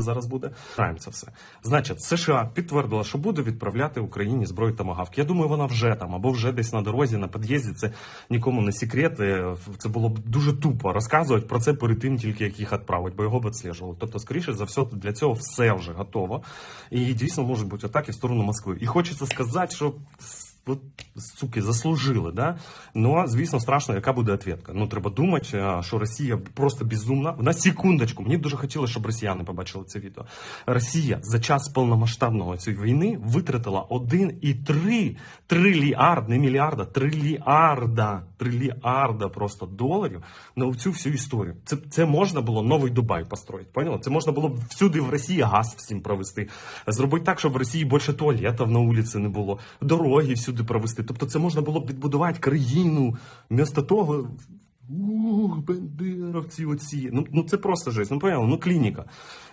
зараз буде. Знаємо це все. Значить, США підтвердила, що буде відправляти Україні зброю тамагавк. Я думаю, вона вже там або вже десь на дорозі, на під'їзді. Це нікому не секрет. Е, Це було б дуже тупо розказувати про це перед тим, тільки як їх відправить, бо його б відслежували. Тобто, скоріше за все, для цього все вже готово. І дійсно можуть бути атаки в сторону Москви. І хочеться сказати, що. От, суки, заслужили, да? Ну, звісно, страшно, яка буде відповідка. Ну, треба думати, що Росія просто безумна. На секундочку, мені дуже хотілося, щоб росіяни побачили це відео. Росія за час повномасштабного цієї війни витратила 1,3 трильярд, не мільярда, трильярда, трильярда просто доларів на цю всю історію. Це, це можна було новий Дубай построїти, поняла? Це можна було всюди в Росії газ всім провести. Зробити так, щоб в Росії більше туалетів на вулиці не було, дороги всюди провести. Тобто це можна було б відбудувати країну. Вмісто того. Ух, бендеровці оці. Ну, ну це просто жесть. Ну, поняли? Ну, клініка.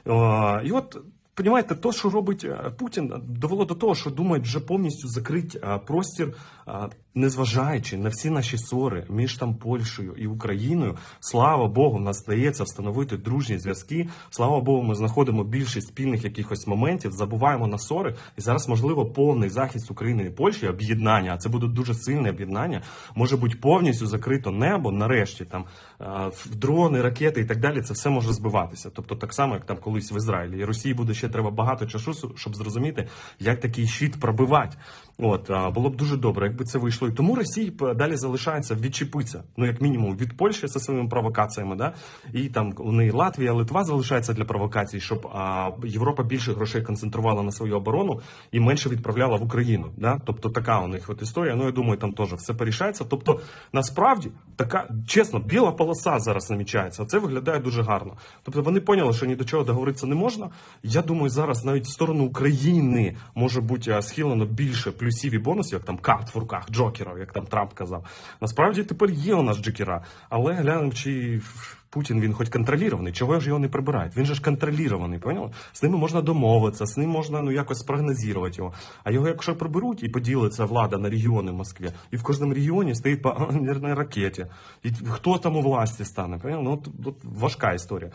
О, і от, понімаєте, то, що робить е, Путін, довело до того, що думають вже повністю закрити е, простір, е, незважаючи на всі наші ссори між там Польщею і Україною. Слава Богу, нас здається встановити дружні зв'язки. Слава Богу, ми знаходимо більшість спільних якихось моментів, забуваємо на ссори. І зараз, можливо, повний захист України і Польщі, об'єднання, а це буде дуже сильне об'єднання, може бути повністю закрито небо. Нарешті там дрони, ракети і так далі. Це все може збиватися. Тобто, так само, як там колись в Ізраїлі. І Росії буде ще треба багато часу, щоб зрозуміти, як такий щит пробивати. От було б дуже добре, якби це вийшло. І тому Росії далі залишається відчепитися, ну як мінімум від Польщі зі своїми провокаціями, да і там у неї Латвія, Литва залишається для провокацій, щоб а, Європа більше грошей концентрувала на свою оборону і менше відправляла в Україну. Да? Тобто така у них от історія. Ну я думаю, там теж все порішається. Тобто, насправді така чесно, біла полоса зараз намічається. Це виглядає дуже гарно. Тобто вони поняли, що ні до чого договоритися не можна. Я думаю, зараз навіть в сторону України може бути схилено більше плюсів і бонусів, як там карт в руках Джокерів, як там Трамп казав. Насправді тепер є у нас Джокера, але глянемо, чи Путін він хоч контролірований, чого ж його не прибирають? Він же ж контролірований, поняли? З ними можна домовитися, з ним можна ну якось спрогнозувати його. А його, якщо приберуть і поділиться влада на регіони в Москві, і в кожному регіоні стоїть по ракеті. І хто там у власті стане? Поняли? Ну, от, от важка історія.